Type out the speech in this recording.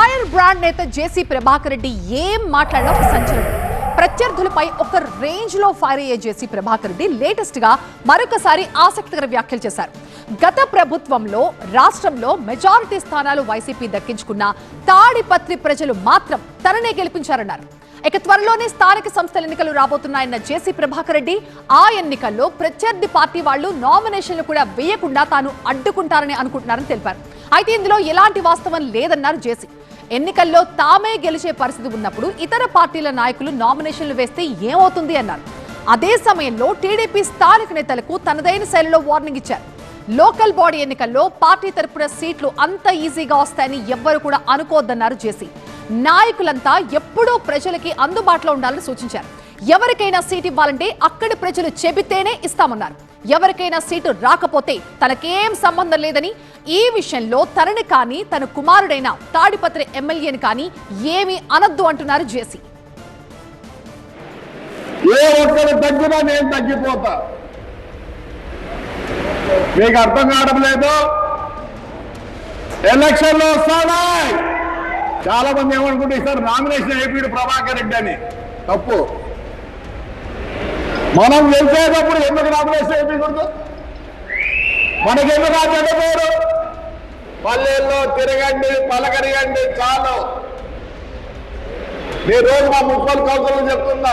Fire brand నేత JC Prabhakar Reddy ఏం మాట్లాడినా ఒక సంచలనం. ప్రత్యర్థులపై ఒక రేంజ్లో ఫైర్ అయ్యే జేసీ ప్రభాకర్ రెడ్డి లేటెస్ట్గా మరొకసారి ఆసక్తికర వ్యాఖ్యలు చేశారు. గత ప్రభుత్వంలో రాష్ట్రంలో మెజారిటీ స్థానాలు వైసీపీ దక్కించుకున్న తాడిపత్రి ప్రజలు మాత్రం తననే గెలిపించారన్నారు. ఇక త్వరలోనే స్థానిక సంస్థల ఎన్నికలు రాబోతున్నాయన్న జేసీ ప్రభాకర్ రెడ్డి ఆ ఎన్నికల్లో ప్రత్యర్థి పార్టీ వాళ్ళు నామినేషన్లు కూడా వేయకుండా తాను అడ్డుకుంటారని అనుకుంటున్నారని తెలిపారు. అయితే ఇందులో ఎలాంటి వాస్తవం లేదన్నారు జేసీ. ఎన్నికల్లో తామే గెలిచే పరిస్థితి ఉన్నప్పుడు ఇతర పార్టీల నాయకులు నామినేషన్లు వేస్తే ఏమవుతుంది అన్నారు. అదే సమయంలో టీడీపీ స్థానిక నేతలకు తనదైన శైలిలో వార్నింగ్ ఇచ్చారు. లోకల్ బాడీ ఎన్నికల్లో పార్టీ తరపున సీట్లు అంత ఈజీగా వస్తాయని ఎవ్వరు కూడా అనుకోవద్దన్నారు జేసీ. నాయకులంతా ఎప్పుడూ ప్రజలకి అందుబాటులో ఉండాలని సూచించారు. ఎవరికైనా సీట్ ఇవ్వాలంటే అక్కడి ప్రజలు చెబితేనే ఇస్తామన్నారు. ఎవరికైనా సీటు రాకపోతే తనకేం సంబంధం లేదని ఈ విషయంలో తనని కానీ తన కుమారుడైన తాడిపత్రి ఎమ్మెల్యేని కానీ ఏమీ అనద్దు అంటున్నారు జేసీ. ఏ ఒక్కరు తగ్గినా నేను తగ్గిపోతా. మీకు అర్థం కావడం లేదు? ఎలక్షన్లు వస్తాడా? చాలా మంది ఏమనుకుంటే సార్ నామినేషన్ అయిపోయాడు ప్రభాకర్ రెడ్డి అని. తప్పు. మనం గెలిచేటప్పుడు ఎందుకు నామినేషన్ అయిపోయకూడదు మనకెందుకు ఆ చెడ్డపోరు పల్లెల్లో తిరగండి పలకరియండి చాలు. నేను రోజు మా మున్సిపల్ కౌన్సిల్ చెప్తున్నా